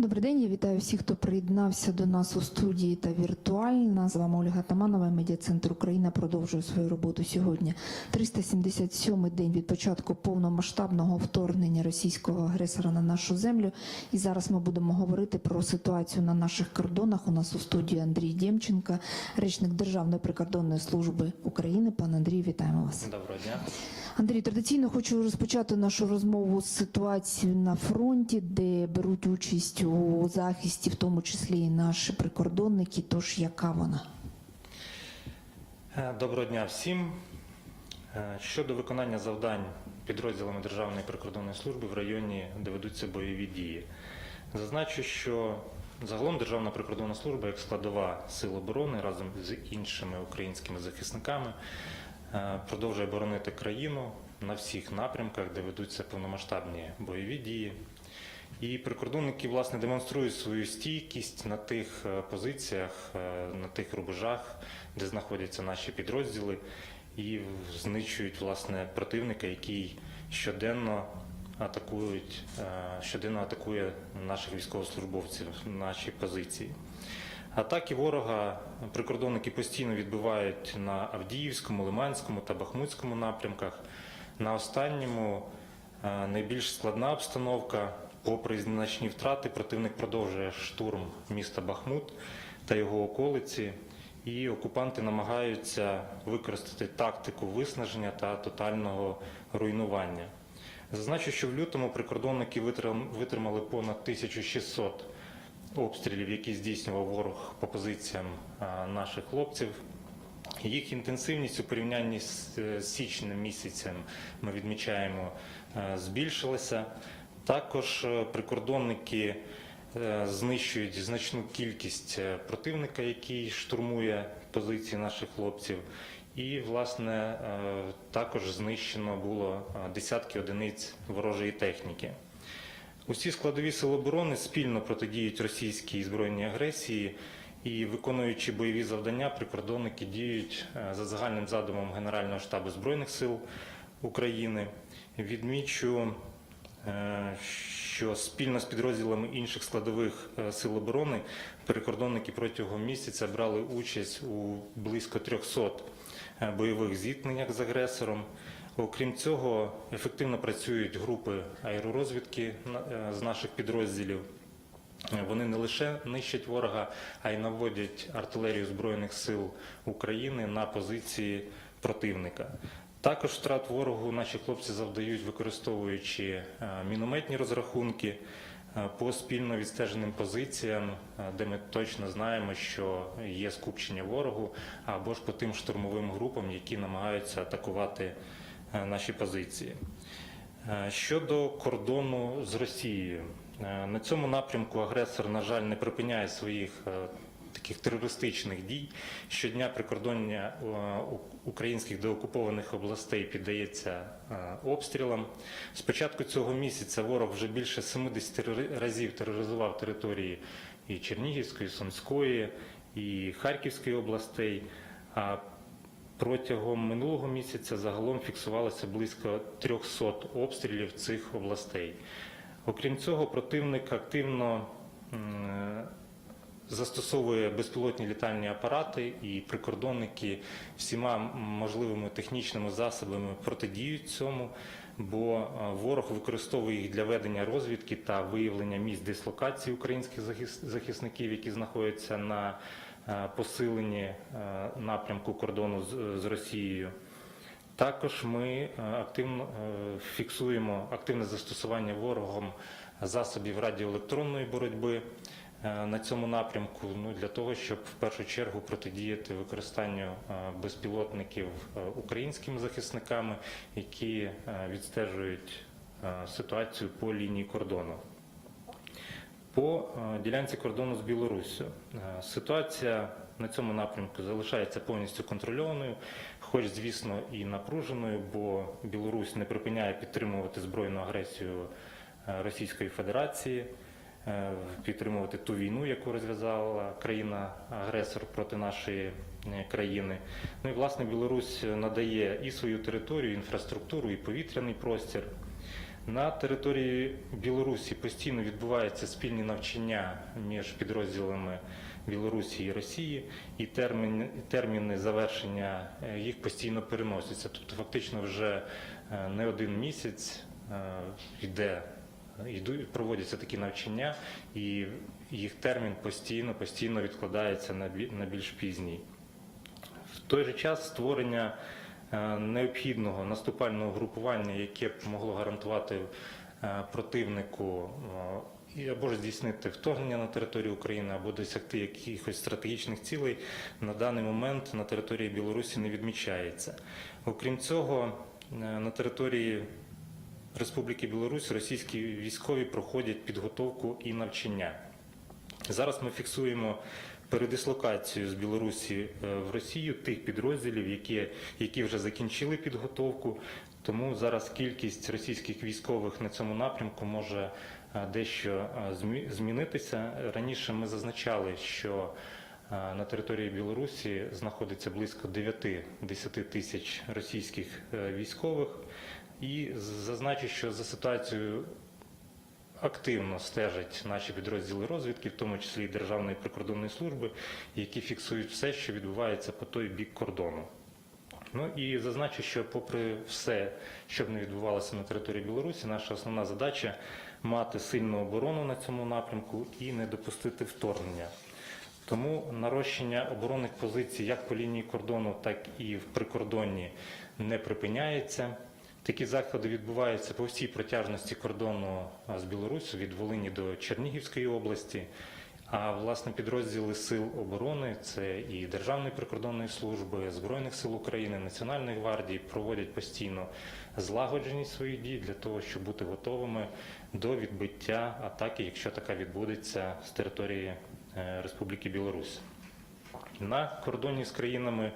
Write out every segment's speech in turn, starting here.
Добрий день, я вітаю всіх, хто приєднався до нас у студії та віртуально. З вами Ольга Таманова, медіа-центр Україна продовжує свою роботу сьогодні. 377-й день від початку повномасштабного вторгнення російського агресора на нашу землю. І зараз ми будемо говорити про ситуацію на наших кордонах. У нас у студії Андрій Дємченка, речник Державної прикордонної служби України. Пан Андрій, вітаємо вас. Доброго дня. Андрій, традиційно хочу розпочати нашу розмову з ситуації на фронті, де беруть участь у захисті, в тому числі і наші прикордонники. Тож яка вона? Е, Доброго дня всім. Е, Щодо виконання завдань підрозділами Державної прикордонної служби в районі, де ведуться бойові дії, зазначу, що загалом Державна прикордонна служба як складова сил оборони разом з іншими українськими захисниками продовжує боронити країну на всіх напрямках, де ведуться повномасштабні бойові дії. І прикордонники власне демонструють свою стійкість на тих е, позиціях, е, на тих рубежах, де знаходяться наші підрозділи, і знищують власне противника, який щоденно атакують, е, щоденно атакує наших військовослужбовців, наші позиції. Атаки ворога прикордонники постійно відбивають на Авдіївському, Лиманському та Бахмутському напрямках. На останньому е, найбільш складна обстановка. Попри значні втрати, противник продовжує штурм міста Бахмут та його околиці, і окупанти намагаються використати тактику виснаження та тотального руйнування. Зазначу, що в лютому прикордонники витримали понад 1600 обстрілів, які здійснював ворог по позиціям наших хлопців. Їх інтенсивність у порівнянні з е, січним місяцем ми відмічаємо е, збільшилася. Також е, прикордонники знищують значну кількість противника, який штурмує позиції наших хлопців. І, власне, також знищено було десятки одиниць ворожої техніки. Усі складові сили оборони спільно протидіють російській збройній агресії і, виконуючи бойові завдання, прикордонники діють е, за загальним задумом Генерального штабу Збройних сил України. Відмічу, е, що спільно з підрозділами інших складових е, сил оборони прикордонники протягом місяця брали участь у близько 300 е, бойових зіткненнях з агресором. Окрім цього, ефективно працюють групи аеророзвідки е, з наших підрозділів. Вони не лише нищать ворога, а й наводять артилерію Збройних сил України на позиції противника. Також втрат ворогу наші хлопці завдають, використовуючи е, мінометні розрахунки е, по спільно відстеженим позиціям, де ми точно знаємо, що є скупчення ворогу, або ж по тим штурмовим групам, які намагаються атакувати наші позиції. Е, Щодо кордону з Росією, Е, на цьому напрямку агресор, на жаль, не припиняє своїх е, таких терористичних дій. Щодня прикордоння е, українських деокупованих областей піддається е, обстрілам. З початку цього місяця ворог вже більше 70 разів тероризував території і Чернігівської, і Сумської, і Харківської областей. Протягом минулого місяця загалом фіксувалося близько 300 обстрілів цих областей. Окрім цього, противник активно застосовує безпілотні літальні апарати, і прикордонники всіма можливими технічними засобами протидіють цьому, бо е, ворог використовує їх для ведення розвідки та виявлення місць дислокації українських захис- захисників, які знаходяться на е, посиленні е, напрямку кордону з- Росією. Також ми е, активно е, фіксуємо активне застосування ворогом засобів радіоелектронної боротьби е, на цьому напрямку. Ну для того, щоб в першу чергу протидіяти використанню е, безпілотників е, українськими захисниками, які е, відстежують е, ситуацію по лінії кордону. По е, ділянці кордону з Білоруссю Е, ситуація на цьому напрямку залишається повністю контрольованою, хоч, звісно, і напруженою, бо Білорусь не припиняє підтримувати збройну агресію е, Російської Федерації, підтримувати ту війну, яку розв'язала країна-агресор проти нашої країни. Ну і власне Білорусь надає і свою територію, інфраструктуру, і повітряний простір. На території Білорусі постійно відбуваються спільні навчання між підрозділами Білорусі і Росії, і терміни, терміни завершення е, їх постійно переносяться. Тобто, фактично, вже е, не один місяць е, йде, йдуть, проводяться такі навчання, і їх термін постійно, постійно відкладається на більш пізній. В той же час створення необхідного наступального групування, яке б могло гарантувати е, противнику е, або ж здійснити вторгнення на територію України, або досягти якихось стратегічних цілей, на даний момент на території Білорусі не відмічається. Окрім цього, е, на території Республіки Білорусь російські військові проходять підготовку і навчання. Зараз ми фіксуємо передислокацію з Білорусі е, в Росію тих підрозділів, які, які вже закінчили підготовку. Тому зараз кількість російських військових на цьому напрямку може е, дещо е, змі- змінитися. Раніше ми зазначали, що на території Білорусі знаходиться близько 9-10 тисяч російських військових. І зазначу, що за ситуацією активно стежать наші підрозділи розвідки, в тому числі і Державної прикордонної служби, які фіксують все, що відбувається по той бік кордону. Ну і зазначу, що попри все, що б не відбувалося на території Білорусі, наша основна задача мати сильну оборону на цьому напрямку і не допустити вторгнення. Тому нарощення оборонних позицій як по лінії кордону, так і в прикордонні не припиняється. Такі заходи відбуваються по всій протяжності кордону з Білорусі від Волині до Чернігівської області. А власне підрозділи сил оборони, це і Державної прикордонної служби, Збройних сил України, Національної гвардії проводять постійно злагодженість своїх дій для того, щоб бути готовими до відбиття атаки, якщо така відбудеться з території е, Республіки Білорусь. На кордоні з країнами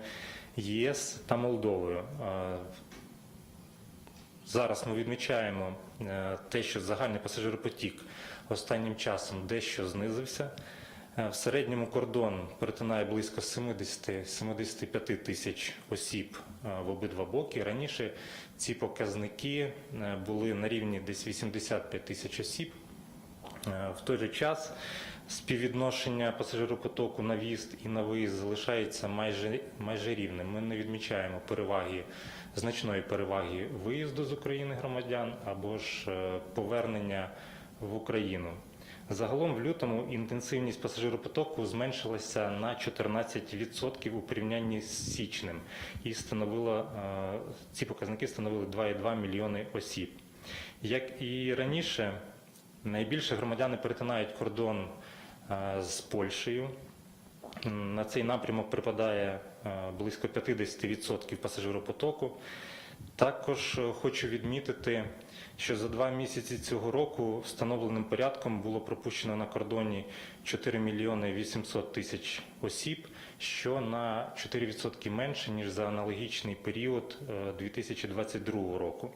ЄС та Молдовою Зараз ми відмічаємо е, те, що загальний пасажиропотік останнім часом дещо знизився. Е, В середньому кордон перетинає близько 70-75 тисяч осіб е, в обидва боки. Раніше ці показники були на рівні десь 85 тисяч осіб. В той же час співвідношення пасажиропотоку на в'їзд і на виїзд залишається майже, майже рівним. Ми не відмічаємо переваги, значної переваги виїзду з України громадян або ж е, повернення в Україну. Загалом в лютому інтенсивність пасажиропотоку зменшилася на 14% у порівнянні з січнем і становила, е, ці показники становили 2,2 мільйони осіб. Як і раніше, найбільше громадяни перетинають кордон з Польщею. На цей напрямок припадає е, близько 50% пасажиропотоку. Також е, хочу відмітити, що за два місяці цього року встановленим порядком було пропущено на кордоні 4 мільйони 800 тисяч осіб, що на 4% менше, ніж за аналогічний період е, 2022 року.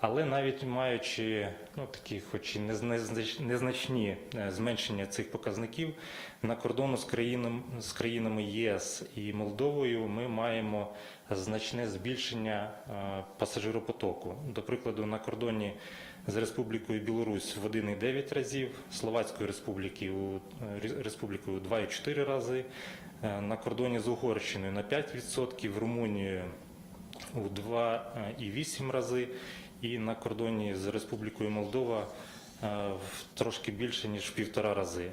Але навіть маючи ну, такі, хоч і незна- незнач- незначні е, зменшення цих показників, на кордону з, країнам, з країнами ЄС і Молдовою ми маємо значне збільшення е, пасажиропотоку. До прикладу, на кордоні з Республікою Білорусь в 1,9 разів, Словацькою е, Ре- Республікою у 2,4 рази, на кордоні з Угорщиною на 5%, Румунією у 2,8 рази, і на кордоні з Республікою Молдова е, трошки більше ніж в півтора рази.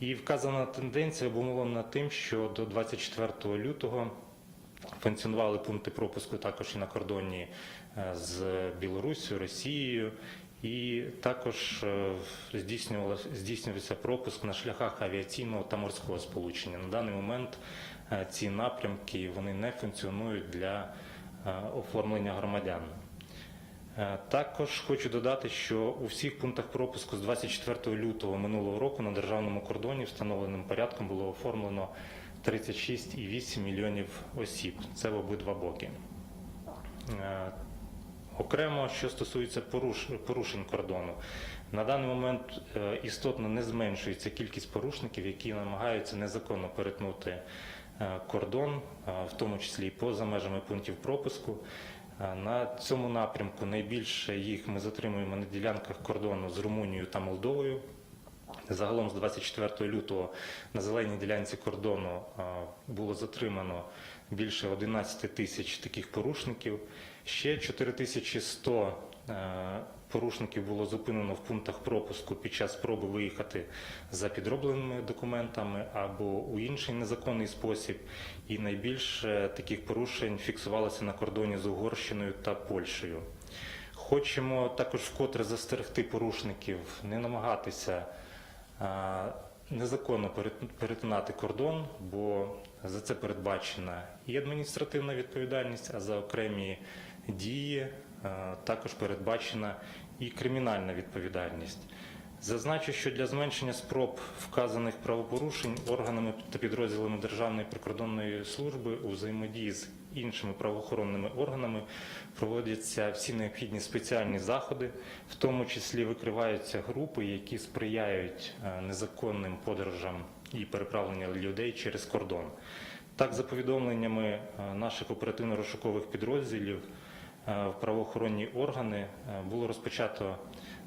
І вказана тенденція обумовлена тим, що до 24 лютого функціонували пункти пропуску також і на кордоні е, з Білоруссю, Росією. І також е, здійснювався пропуск на шляхах авіаційного та морського сполучення. На даний момент ці напрямки вони не функціонують для оформлення громадян. Е, Також хочу додати, що у всіх пунктах пропуску з 24 лютого минулого року на державному кордоні встановленим порядком було оформлено 36,8 мільйонів осіб. Це в обидва боки. Е, Окремо, що стосується порушень кордону, на даний момент е, істотно не зменшується кількість порушників, які намагаються незаконно перетнути кордон, в тому числі і поза межами пунктів пропуску. Е, На цьому напрямку найбільше їх ми затримуємо на ділянках кордону з Румунією та Молдовою. Загалом з 24 лютого на зеленій ділянці кордону е, було затримано більше 11 тисяч таких порушників. Ще 4100 е, порушників було зупинено в пунктах пропуску під час спроби виїхати за підробленими документами або у інший незаконний спосіб. І найбільше таких порушень фіксувалося на кордоні з Угорщиною та Польщею. Хочемо також вкотре застерегти порушників не намагатися незаконно перетинати кордон, бо за це передбачена і адміністративна відповідальність, а за окремі дії також передбачена і кримінальна відповідальність. Зазначу, що для зменшення спроб вказаних правопорушень органами та підрозділами Державної прикордонної служби у взаємодії з іншими правоохоронними органами проводяться всі необхідні спеціальні заходи, в тому числі викриваються групи, які сприяють е, незаконним подорожам і переправленню людей через кордон. Так, за повідомленнями е, наших оперативно-розшукових підрозділів, е, в правоохоронні органи е, було розпочато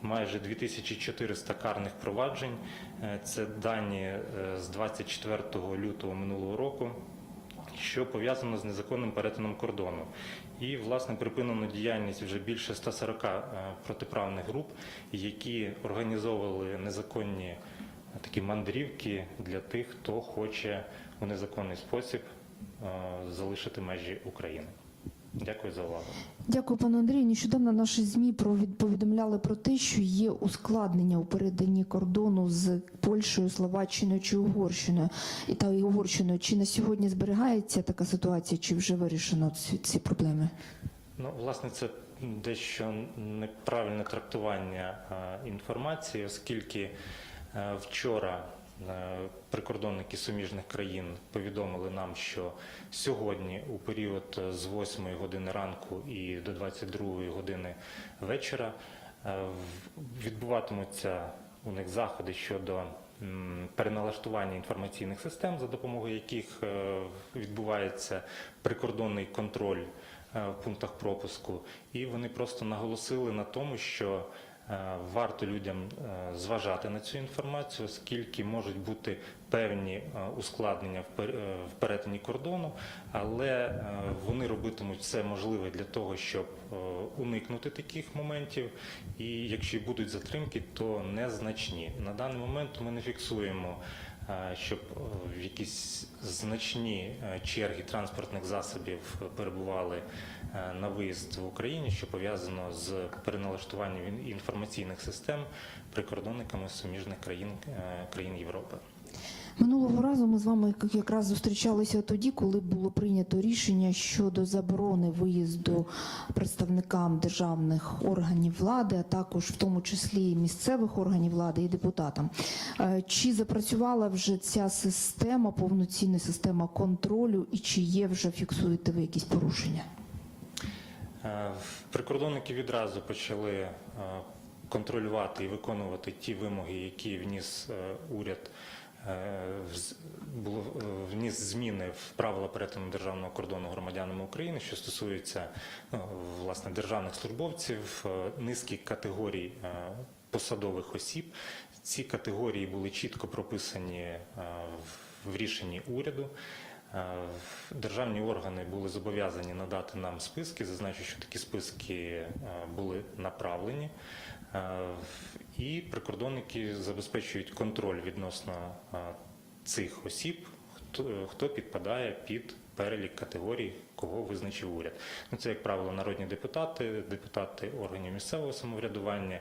майже 2400 карних проваджень. Е, Це дані е, з 24 лютого минулого року, що пов'язано з незаконним перетином кордону. І, власне, припинено діяльність вже більше 140 е, протиправних груп, які організовували незаконні е, такі мандрівки для тих, хто хоче у незаконний спосіб е, залишити межі України. Дякую за увагу. Дякую, пане Андрію. Нещодавно наші змі повідомляли про те, що є ускладнення у переданні кордону з Польщею, Словаччиною чи Угорщиною і та й Угорщиною. Чи на сьогодні зберігається така ситуація, чи вже вирішено ці, ці проблеми? Ну, власне, це дещо неправильне трактування е, інформації, оскільки е, вчора прикордонники суміжних країн повідомили нам, що сьогодні, у період е, з 8 години ранку і до 22 години вечора, е, відбуватимуться у них заходи щодо переналаштування інформаційних систем, за допомогою яких е, відбувається прикордонний контроль е, в пунктах пропуску, і вони просто наголосили на тому, що е, варто людям е, зважати на цю інформацію, оскільки можуть бути певні е, ускладнення в пер- е, перетині кордону, але е, вони робитимуть все можливе для того, щоб е, уникнути таких моментів. І якщо будуть затримки, то незначні. На даний момент ми не фіксуємо е, щоб е, в якісь значні е, черги транспортних засобів перебували е, на виїзд в Україні, що пов'язано з переналаштуванням інформаційних систем прикордонниками суміжних країн е, країн Європи. Минулого разу ми з вами якраз зустрічалися тоді, коли було прийнято рішення щодо заборони виїзду представникам державних органів влади, а також в тому числі місцевих органів влади і депутатам. Е, Чи запрацювала вже ця система, повноцінна система контролю, і чи є вже фіксуєте ви якісь порушення? Е, Прикордонники відразу почали е, контролювати і виконувати ті вимоги, які вніс уряд. Е, е, вніс зміни в правила перетину державного кордону громадянами України, що стосується ну, власне державних службовців, е, низки категорій посадових осіб. Ці категорії були чітко прописані в рішенні уряду. Е, Державні органи були зобов'язані надати нам списки. Зазначу, що такі списки е, були направлені, Е, і прикордонники забезпечують контроль відносно цих осіб, хто підпадає під перелік категорій, кого визначив уряд. Ну, це, як правило, народні депутати, депутати органів місцевого самоврядування.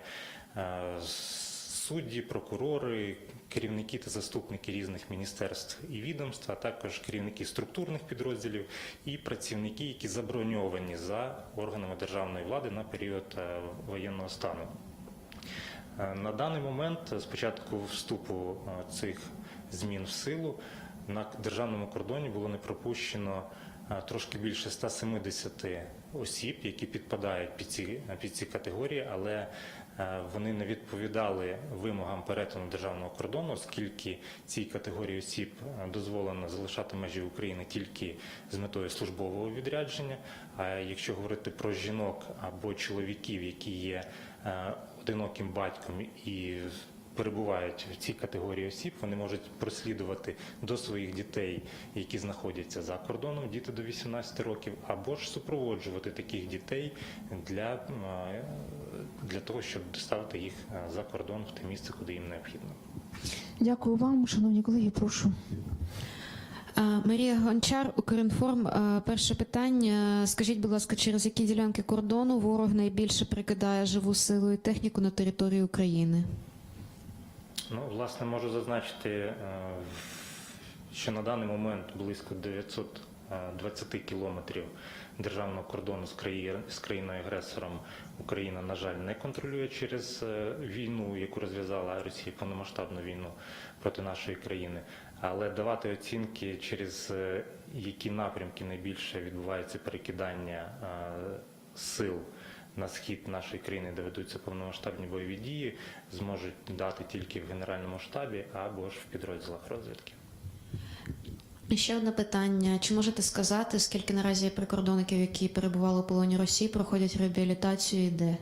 Е, Судді, прокурори, керівники та заступники різних міністерств і відомств, а також керівники структурних підрозділів і працівники, які заброньовані за органами державної влади на період е, воєнного стану. Е, На даний момент, з початку вступу е, цих змін в силу, на державному кордоні було не пропущено е, трошки більше 170 осіб, які підпадають під ці, під ці категорії, але е, вони не відповідали вимогам перетину державного кордону, оскільки цій категорії осіб е, дозволено залишати межі України тільки з метою службового відрядження. А якщо говорити про жінок або чоловіків, які є е, одиноким батьком і перебувають в цій категорії осіб, вони можуть прослідувати до своїх дітей, які знаходяться за кордоном, діти до 18 років, або ж супроводжувати таких дітей для, е, для того, щоб доставити їх е, за кордон в те місце, куди їм необхідно. Дякую вам, шановні колеги. Прошу. Е, Марія Гончар, Укрінформ. Перше питання. Скажіть, будь ласка, через які ділянки кордону ворог найбільше прикидає живу силу і техніку на території України? Ну, власне, можу зазначити, е, що на даний момент близько 920 кілометрів державного кордону з краї- з країною-агресором Україна, на жаль, не контролює через е, війну, яку розв'язала Росія повномасштабну війну проти нашої країни. Але давати оцінки, через е, які напрямки найбільше відбувається перекидання е, сил на схід нашої країни, де ведуться повномасштабні бойові дії, зможуть дати тільки в Генеральному штабі або ж в підрозділах розвідки. Ще одне питання. Чи можете сказати, скільки наразі прикордонників, які перебували у полоні Росії, проходять реабілітацію і де?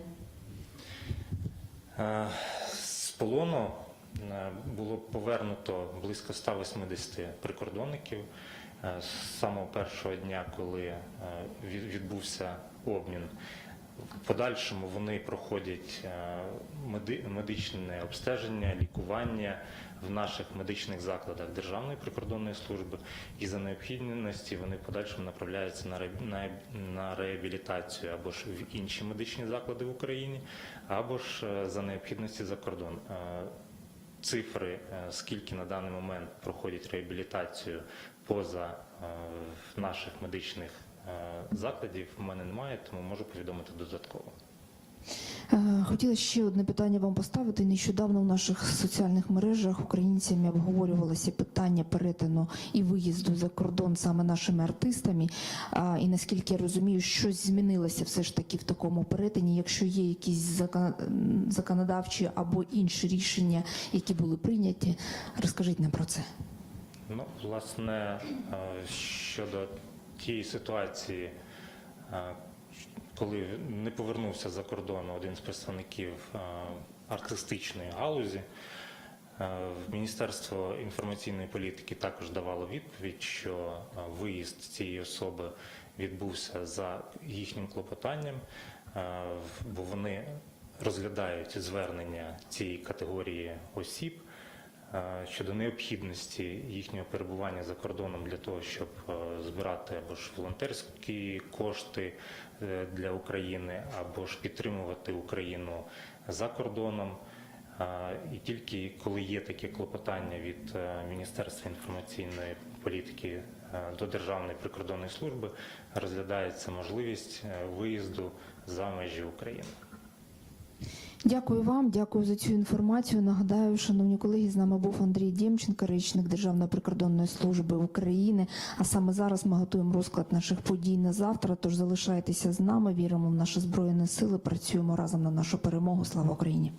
Е, З полону е, було повернуто близько 180 прикордонників Е, з самого першого дня, коли відбувся обмін. Подальшому вони проходять е, медичне обстеження, лікування в наших медичних закладах Державної прикордонної служби, і за необхідності вони подальшому направляються на ре- на- на реабілітацію або ж в інші медичні заклади в Україні, або ж е, за необхідності за кордон. Е, Цифри, скільки на даний момент проходять реабілітацію поза наших медичних закладів, в мене немає, тому можу повідомити додатково. Е, Хотіла ще одне питання вам поставити. Нещодавно в наших соціальних мережах українцями обговорювалося питання перетину і виїзду за кордон саме нашими артистами. І наскільки я розумію, щось змінилося все ж таки в такому перетині. Якщо є якісь законодавчі або інші рішення, які були прийняті, розкажіть нам про це. Ну, власне, е, щодо тієї ситуації, е, коли не повернувся за кордон один з представників е, артистичної галузі, е, Міністерство інформаційної політики також давало відповідь, що виїзд цієї особи відбувся за їхнім клопотанням, бо вони розглядають звернення цієї категорії осіб щодо необхідності їхнього перебування за кордоном для того, щоб е, збирати або ж волонтерські кошти е, для України, або ж підтримувати Україну за кордоном. Е, І тільки коли є таке клопотання від е, Міністерства інформаційної політики е, до Державної прикордонної служби, розглядається можливість е, виїзду за межі України. Дякую вам, дякую за цю інформацію. Нагадаю, шановні колеги, з нами був Андрій Дємченко, речник Державної прикордонної служби України. А саме зараз ми готуємо розклад наших подій на завтра. Тож залишайтеся з нами, віримо в наші збройні сили, працюємо разом на нашу перемогу. Слава Україні!